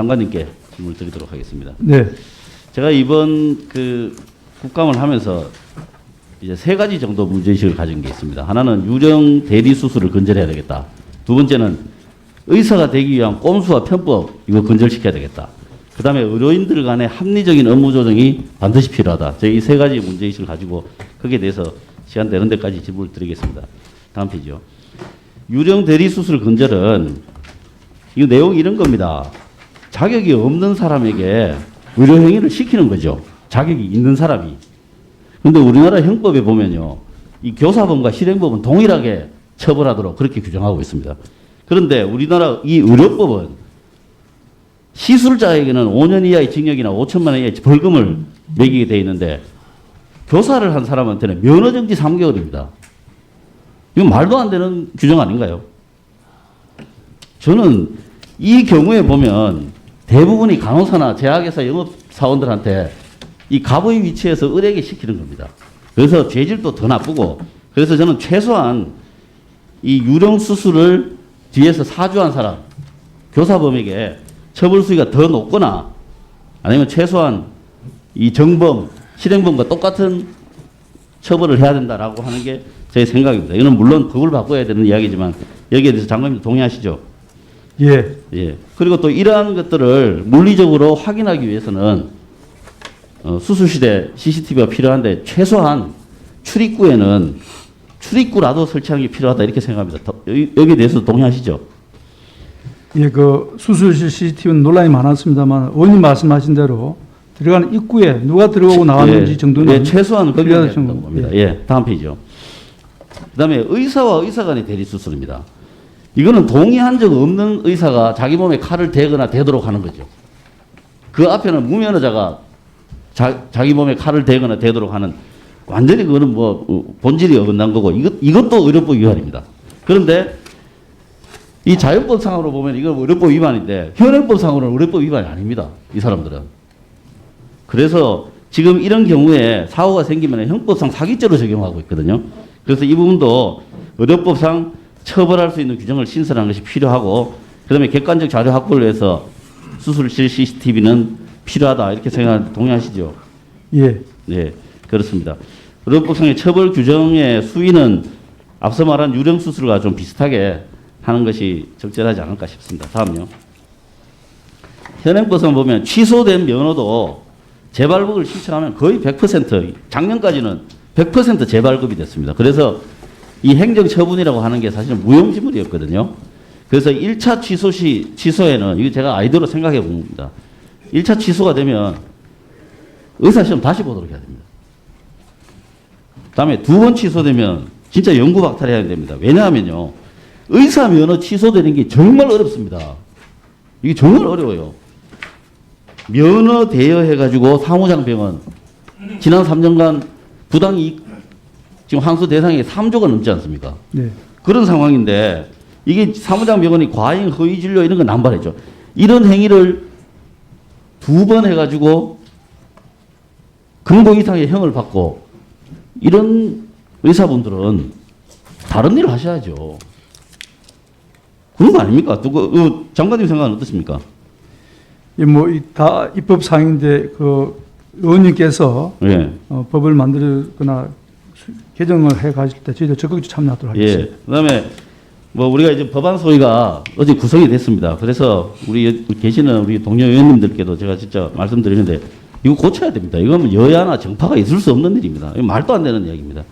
장관님께 질문을 드리도록 하겠습니다. 네. 제가 이번 그 국감을 하면서 이제 세 가지 정도 문제의식을 가진 게 있습니다. 하나는 유령 대리 수술을 근절해야 되겠다. 두 번째는 의사가 되기 위한 꼼수와 편법 이거 근절시켜야 되겠다. 그 다음에 의료인들 간의 합리적인 업무 조정이 반드시 필요하다. 저희 이 세 가지 문제의식을 가지고 거기에 대해서 시간 되는 데까지 질문을 드리겠습니다. 다음 페이지요. 유령 대리 수술 근절은 이 내용이 이런 겁니다. 자격이 없는 사람에게 의료 행위를 시키는 거죠. 자격이 있는 사람이. 근데 우리나라 형법에 보면요. 이 교사법과 실행법은 동일하게 처벌하도록 그렇게 규정하고 있습니다. 그런데 우리나라 이 의료법은 시술자에게는 5년 이하의 징역이나 5천만 원 이하의 벌금을 매기게 돼 있는데 교사를 한 사람한테는 면허정지 3개월입니다. 이건 말도 안 되는 규정 아닌가요? 저는 이 경우에 보면 대부분이 간호사나 제약회사 영업사원들한테 이 갑의 위치에서 의뢰게 시키는 겁니다. 그래서 죄질도 더 나쁘고 그래서 저는 최소한 이 유령 수술을 뒤에서 사주한 사람 교사범에게 처벌 수위가 더 높거나 아니면 최소한 이 정범 실행범과 똑같은 처벌을 해야 된다라고 하는 게 제 생각입니다. 이거는 물론 법을 바꿔야 되는 이야기지만 여기에 대해서 장관님 동의하시죠? 예. 예. 그리고 또 이러한 것들을 물리적으로 확인하기 위해서는 어, 수술실에 CCTV가 필요한데 최소한 출입구에는 출입구라도 설치하는 게 필요하다 이렇게 생각합니다. 여기- 여기에 대해서 동의하시죠? 예, 그 수술실 CCTV는 논란이 많았습니다만 의원님 말씀하신 대로 들어가는 입구에 누가 들어오고 나왔는지 예, 정도는 예, 최소한 거기에 된다고 정도. 봅니다. 예. 다음 페이지요. 그다음에 의사와 의사 간의 대리 수술입니다. 이거는 동의한 적 없는 의사가 자기 몸에 칼을 대거나 대도록 하는 거죠. 그 앞에는 무면허자가 자, 자기 몸에 칼을 대거나 대도록 하는 완전히 그거는 뭐 어, 본질이 어긋난 거고 이것 이것도 의료법 위반입니다. 그런데 이 자연법상으로 보면 이건 의료법 위반인데 현행법상으로는 의료법 위반이 아닙니다. 이 사람들은. 그래서 지금 이런 경우에 사고가 생기면 형법상 사기죄로 적용하고 있거든요. 그래서 이 부분도 의료법상 처벌할 수 있는 규정을 신설하는 것이 필요하고 그다음에 객관적 자료 확보를 위해서 수술실 CCTV는 필요하다 이렇게 생각 동의하시죠? 예. 네, 그렇습니다. 의료법상의 처벌 규정의 수위는 앞서 말한 유령 수술과 좀 비슷하게 하는 것이 적절하지 않을까 싶습니다. 다음요. 현행법상 보면 취소된 면허도 재발급을 신청하면 거의 100% 작년까지는 100% 재발급이 됐습니다. 그래서 이 행정처분이라고 하는 게 사실은 무용지물이었거든요. 그래서 1차 취소 시, 취소에는, 이거 제가 아이디어로 생각해 본 겁니다. 1차 취소가 되면 의사시험 다시 보도록 해야 됩니다. 다음에 두 번 취소되면 진짜 연구 박탈해야 됩니다. 왜냐하면요. 의사 면허 취소되는 게 정말 어렵습니다. 이게 정말 어려워요. 면허 대여해가지고 사무장 병원 지난 3년간 부당 이익 지금 항소 대상이 3조가 넘지 않습니까? 네. 그런 상황인데 이게 사무장 병원이 과잉 허위 진료 이런 건 남발했죠. 이런 행위를 두 번 해가지고 금고 이상의 형을 받고 이런 의사분들은 다른 일을 하셔야죠. 그런 거 아닙니까? 누구 어, 장관님 생각은 어떻습니까? 예, 뭐 다 입법 사항인데 그 의원님께서 예. 어, 법을 만들거나 수- 개정을 해 가실 때 저희도 적극적으로 참여하도록 하겠습니다. 예. 그다음에 뭐 우리가 이제 법안 소위가 어제 구성이 됐습니다. 그래서 우리 여- 계시는 우리 동료 의원님들께도 제가 진짜 말씀드리는데 이거 고쳐야 됩니다. 이거는 여야나 정파가 있을 수 없는 일입니다. 말도 안 되는 이야기입니다.